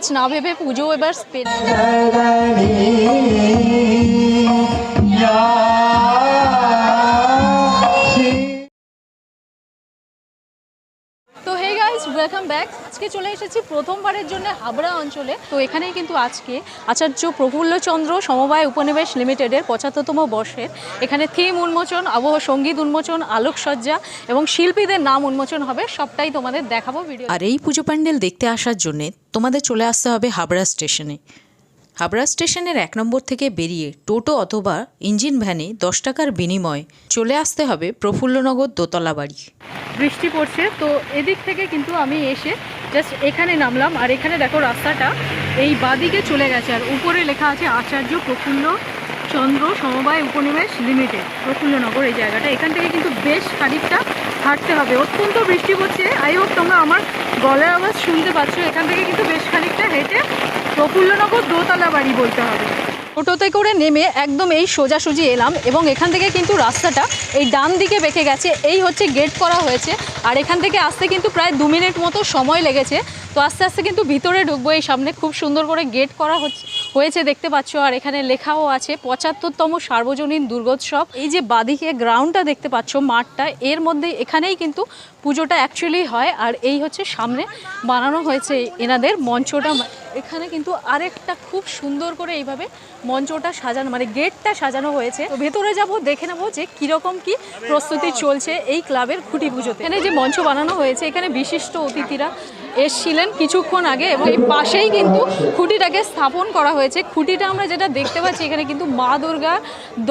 পাঁচ না ভেবে পুজো এবার স্পেন ওয়েলকাম ব্যাক আজকে চলে এসেছি প্রথমবারের জন্য হাবড়া অঞ্চলে। তো এখানেই কিন্তু আজকে আচার্য প্রফুল্লচন্দ্র সমবায় উপনিবেশ লিমিটেডের পঁচাত্তরতম বর্ষের। এখানে থিম উন্মোচন, আবহ সংগীত উন্মোচন, আলোকসজ্জা এবং শিল্পীদের নাম উন্মোচন হবে। সবটাই তোমাদের দেখাবো ভিডিও আর এই পুজো প্যান্ডেল দেখতে আসার জন্যে তোমাদের চলে আসতে হবে হাবড়া স্টেশনে। হাবড়া স্টেশনের এক নম্বর থেকে বেরিয়ে টোটো অথবা ইঞ্জিন ভ্যানে দশ টাকার বিনিময়ে চলে আসতে হবে প্রফুল্লনগর দোতলা বাড়ি বৃষ্টি পড়ছে, তো এদিক থেকে কিন্তু আমি এসে জাস্ট এখানে নামলাম। আর এখানে দেখো রাস্তাটা, এই বাদিকে চলে গেছে। আর উপরে লেখা আছে আচার্য প্রফুল্ল চন্দ্র সমবায় উপনিবেশ লিমিটেড, প্রফুল্লনগর এই জায়গাটা। এখান থেকে কিন্তু বেশ খানিকটা হাঁটতে হবে। অত্যন্ত বৃষ্টি পড়ছে। আই হোপ তোমরা আমার গলার আওয়াজ শুনতে পাচ্ছ। এখান থেকে কিন্তু বেশ খানিকটা হেঁটে প্রফুল্লনগর দোতলা বাড়ি বলতে হবে। টোটোতে করে নেমে একদম এই সোজাসুজি এলাম এবং এখান থেকে কিন্তু রাস্তাটা এই ডান দিকে বেঁকে গেছে। এই হচ্ছে গেট করা হয়েছে। আর এখান থেকে আসতে কিন্তু প্রায় দু মিনিট মতো সময় লেগেছে। তো আস্তে আস্তে কিন্তু ভিতরে ঢুকবো এই সামনে। খুব সুন্দর করে গেট করা হচ্ছে। হয়েছে, দেখতে পাচ্ছ। আর এখানে লেখাও আছে, পঁচাত্তরতম সার্বজনীন দুর্গোৎসব। এই যে বাদিকে গ্রাউন্ডটা দেখতে পাচ্ছ মাঠটা, এর মধ্যে এখানেই কিন্তু পুজোটা অ্যাকচুয়ালি হয়। আর এই হচ্ছে সামনে বানানো হয়েছে এনাদের মঞ্চটা। এখানে কিন্তু আরেকটা খুব সুন্দর করে এইভাবে মঞ্চটা সাজানো মানে গেটটা সাজানো হয়েছে। তো ভেতরে যাব, দেখে নেব যে কীরকম কি প্রস্তুতি চলছে এই ক্লাবের খুঁটি পুজোতে। এখানে যে মঞ্চ বানানো হয়েছে, এখানে বিশিষ্ট অতিথিরা এসছিলেন কিছুক্ষণ আগে এবং এই পাশেই কিন্তু খুঁটিটাকে স্থাপন করা হয়েছে। খুঁটিটা আমরা যেটা দেখতে পাচ্ছি এখানে কিন্তু মা দুর্গার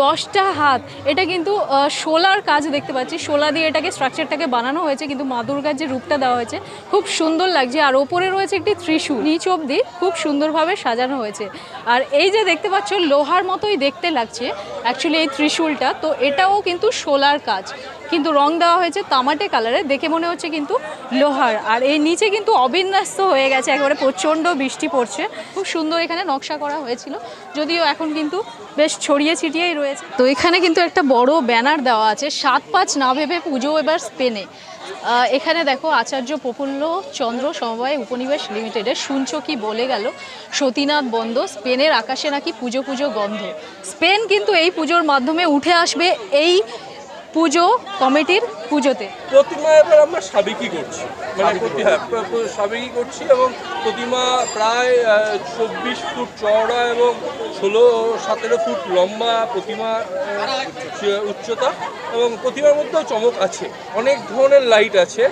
দশটা হাত। এটা কিন্তু শোলার কাজ দেখতে পাচ্ছি। শোলা দিয়ে এটাকে স্ট্রাকচারটাকে বানানো হয়েছে, কিন্তু মা দুর্গার যে রূপটা দেওয়া হয়েছে খুব সুন্দর লাগছে। আর ওপরে রয়েছে একটি ত্রিশূল। নিচ অবধি খুব সুন্দরভাবে সাজানো হয়েছে। আর এই যে দেখতে পাচ্ছ, লোহার মতোই দেখতে লাগছে অ্যাকচুয়ালি এই ত্রিশূলটা। তো এটাও কিন্তু শোলার কাজ। কিন্তু রং দেওয়া হয়েছে তামাটে কালারে দেখে মনে হচ্ছে কিন্তু লোহার। আর এই নিচে কিন্তু অবিন্যস্ত হয়ে গেছে, একেবারে প্রচণ্ড বৃষ্টি পড়ছে। খুব সুন্দর এখানে নকশা করা হয়েছিল। যদিও এখন কিন্তু বেশ ছড়িয়ে ছিটিয়েই রয়েছে। তো এখানে কিন্তু একটা বড় ব্যানার দেওয়া আছে, সাত পাঁচ না ভেবে পুজো এবার স্পেনে। এখানে দেখো আচার্য প্রফুল্ল চন্দ্র সমবায় উপনিবেশ লিমিটেডের শুনছো কি বলে গেল সতীনাথ বন্দ। স্পেনের আকাশে নাকি পুজো পুজো গন্ধ। স্পেন কিন্তু এই পুজোর মাধ্যমে উঠে আসবে এই পুজো কমিটির পুজোতে? প্রতিমা এবার আমরা সাবেকি করছি। মানে প্রতি হ্যাঁ সাবেকি করছি এবং প্রতিমা প্রায় চব্বিশ ফুট চওড়া এবং ষোলো সতেরো ফুট লম্বা প্রতিমা উচ্চতা এবং প্রতিমার মধ্যেও চমক আছে। অনেক ধরনের লাইট আছে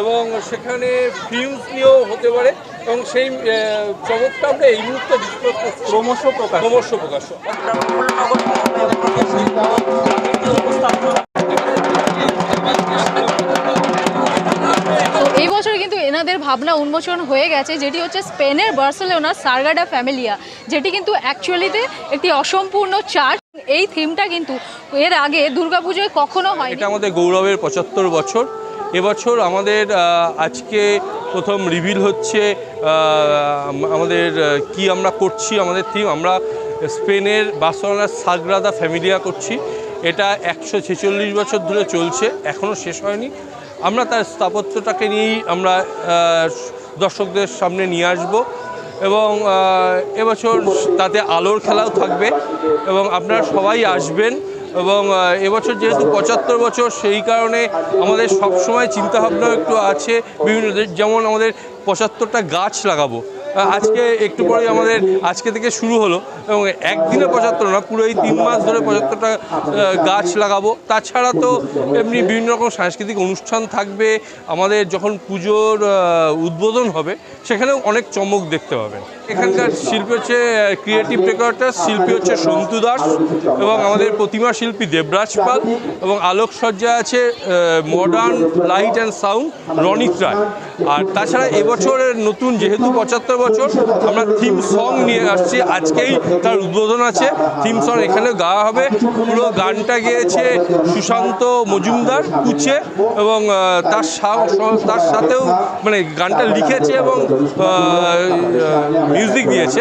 এবং সেখানে ফিউজ নিয়েও হতে পারে এবং সেই চমকটা আমরা এই মুহূর্তে ক্রমশ প্রকাশ ক্রমশ প্রকাশ। এনাদের ভাবনা উন্মোচন হয়ে গেছে, যেটি হচ্ছে স্পেনের বার্সেলোনার সার্গাডা ফ্যামিলিয়া, যেটি কিন্তু অ্যাকচুয়ালিতে একটি অসম্পূর্ণ চার্চ। এই থিমটা কিন্তু এর আগে দুর্গাপুজোয় কখনো হয় এটা আমাদের গৌরবের পঁচাত্তর বছর। এবছর আমাদের আজকে প্রথম রিভিল হচ্ছে আমাদের কি আমরা করছি, আমাদের থিম, আমরা স্পেনের বার্সেলোনার সাগ্রাদা ফ্যামিলিয়া করছি। এটা একশো ছেচল্লিশ বছর ধরে চলছে এখনও শেষ হয়নি। আমরা তার স্থাপত্যটাকে নিয়েই আমরা দর্শকদের সামনে নিয়ে আসব এবং এবছর তাতে আলোর খেলাও থাকবে এবং আপনারা সবাই আসবেন এবং এবছর যেহেতু পঁচাত্তর বছর সেই কারণে আমাদের সবসময় চিন্তাভাবনা একটু আছে। বিভিন্ন, যেমন আমাদের পঁচাত্তরটা গাছ লাগাবো। আজকে একটু পরে আমাদের আজকে থেকে শুরু হলো এবং একদিনে পঁচাত্তর না, পুরো এই তিন মাস ধরে পঁচাত্তরটা গাছ লাগাবো। তাছাড়া তো এমনি বিভিন্ন রকম সাংস্কৃতিক অনুষ্ঠান থাকবে। আমাদের যখন পুজোর উদ্বোধন হবে, সেখানেও অনেক চমক দেখতে পাবেন। এখানকার শিল্পী হচ্ছে ক্রিয়েটিভ ডেকোরেটর শিল্পী হচ্ছে সন্তু দাস এবং আমাদের প্রতিমা শিল্পী দেবরাজ পাল এবং আলোকসজ্জা আছে modern light and sound Ronit Roy. আর তাছাড়া এবছরের নতুন যেহেতু পঁচাত্তর বছর, আমরা থিম সং নিয়ে আসছি। আজকেই তার উদ্বোধন আছে। থিম সং এখানে গাওয়া হবে। পুরো গানটা গেয়েছে সুশান্ত মজুমদার কুচে এবং তার তার সাথেও মানে গানটা লিখেছে এবং মিউজিক দিয়েছে।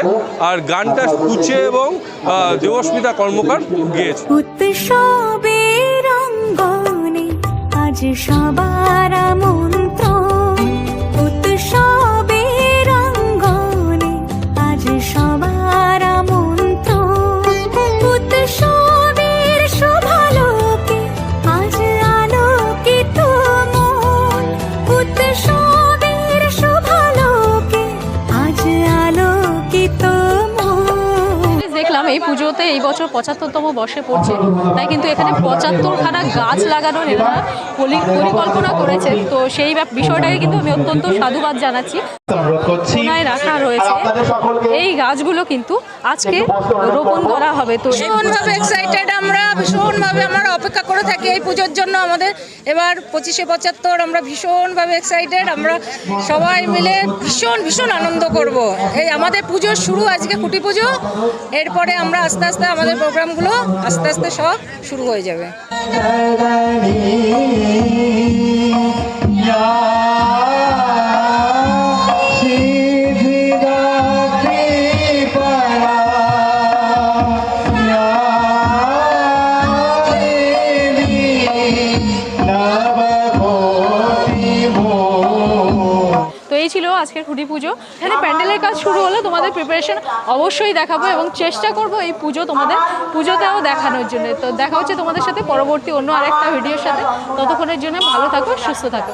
আর গানটা কুচে এবং দেবস্মিতা কর্মকার গিয়েছে। আজ সবার মন্ত্র এবছর পঁচাত্তরতম বর্ষে পড়ছে। তাই কিন্তু এখানে পঁচাত্তরখানা গাছ লাগানোর এনারা পরিকল্পনা করেছে। তো সেই বিষয়টাকে কিন্তু আমি অত্যন্ত সাধুবাদ জানাচ্ছি। কোনায় রাখা রয়েছে। এই গাছগুলো কিন্তু আজকে রোপণ করা হবে। তো এই ভীষণভাবে এক্সাইটেড আমরা ভীষণভাবে আমরা অপেক্ষা করে থাকি এই পুজোর জন্য আমাদের। এবার পঁচিশে পঁচাত্তর আমরা ভীষণভাবে এক্সাইটেড আমরা সবাই মিলে ভীষণ ভীষণ আনন্দ করব। এই আমাদের পুজোর শুরু আজকে খুঁটি পুজো। এরপরে আমরা আস্তে আস্তে আমাদের প্রোগ্রামগুলো আস্তে আস্তে সব শুরু হয়ে যাবে আজকের খুঁটি পুজো। এখানে প্যান্ডেলের কাজ শুরু হলে, তোমাদের প্রিপারেশন অবশ্যই দেখাবো এবং চেষ্টা করব এই পুজো তোমাদের পুজোতেও দেখানোর জন্য। তো দেখা হচ্ছে তোমাদের সাথে পরবর্তী অন্য আরেকটা ভিডিওর সাথে। ততক্ষণের জন্য ভালো থাকো, সুস্থ থাকো।